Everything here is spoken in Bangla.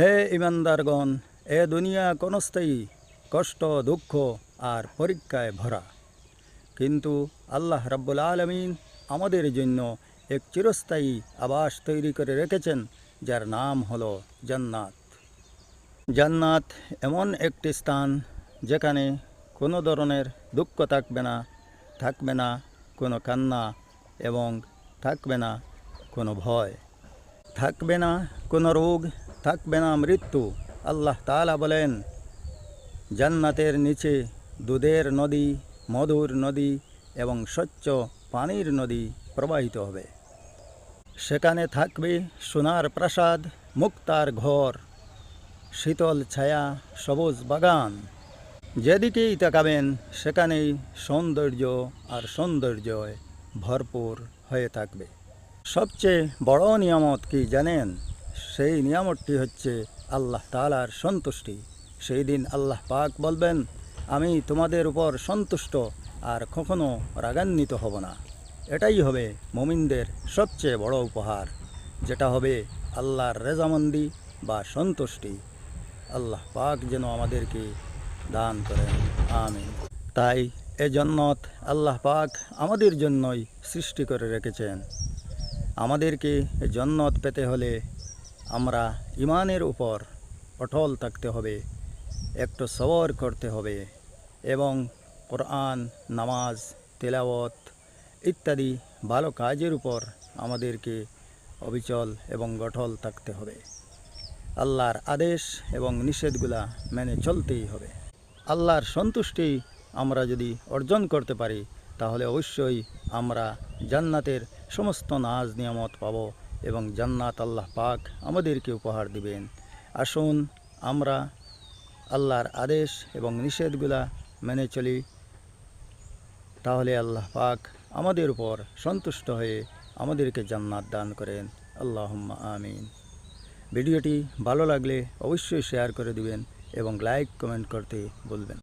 হে ইমানদারগণ, এ দুনিয়া ক্ষণস্থায়ী কষ্ট, দুঃখ আর পরীক্ষায় ভরা। কিন্তু আল্লাহ রাব্বুল আলমিন আমাদের জন্য এক চিরস্থায়ী আবাস তৈরি করে রেখেছেন, যার নাম হলো জান্নাত। জান্নাত এমন একটি স্থান যেখানে কোনো ধরনের দুঃখ থাকবে না থাকবে না কোনো কান্না এবং থাকবে না কোনো ভয়। থাকবে না কোনো রোগ থাকবে না মৃত্যু। আল্লাহ তাআলা বলেন, জান্নাতের নিচে দুধের নদী, মধুর নদী এবং স্বচ্ছ পানির নদী প্রবাহিত হবে। সেখানে থাকবে সোনার প্রাসাদ, মুক্তার ঘর, শীতল ছায়া, সবুজ বাগান। যেদিকেই তাকাবেন, সেখানেই সৌন্দর্য আর সৌন্দর্যয় ভরপুর হয়ে থাকবে। সবচেয়ে বড় নিয়ামত কি জানেন? সেই নিয়ামতটি হচ্ছে আল্লাহ তালার সন্তুষ্টি। সেই দিন আল্লাহ পাক বলবেন, আমি তোমাদের উপর সন্তুষ্ট আর কখনো রাগান্বিত হব না। এটাই হবে মুমিনদের সবচেয়ে বড় উপহার। যেটা হবে আল্লাহর রেজামন্দি বা সন্তুষ্টি। আল্লাহ পাক যেন আমাদেরকে দান করেন। আমি তাই এ জন্নত আল্লাহ পাক আমাদের জন্যই সৃষ্টি করে রেখেছেন। আমাদেরকে জন্নত পেতে হলে আমরা ইমানের উপর অটল থাকতে হবে, একটু সবর করতে হবে এবং কোরআন, নামাজ, তেলাওয়াত ইত্যাদি ভালো কাজের উপর আমাদেরকে অবিচল এবং গঠল থাকতে হবে। আল্লাহর আদেশ এবং নিষেধগুলা মেনে চলতেই হবে। আল্লাহর সন্তুষ্টি আমরা যদি অর্জন করতে পারি, তাহলে অবশ্যই আমরা জান্নাতের সমস্ত নাজ নিয়ামত পাব। এবং জান্নাত আল্লাহ পাক আমাদেরকে উপহার দিবেন। আসুন আমরা আল্লাহর আদেশ এবং নিষেধগুলা মেনে চলি। তাহলে আল্লাহ পাক আমাদের উপর সন্তুষ্ট হয়ে আমাদেরকে জান্নাত দান করেন। আল্লাহুম্মা আমিন। ভিডিওটি ভালো লাগলে অবশ্যই শেয়ার করে দিবেন এবং লাইক, কমেন্ট করতে বলবেন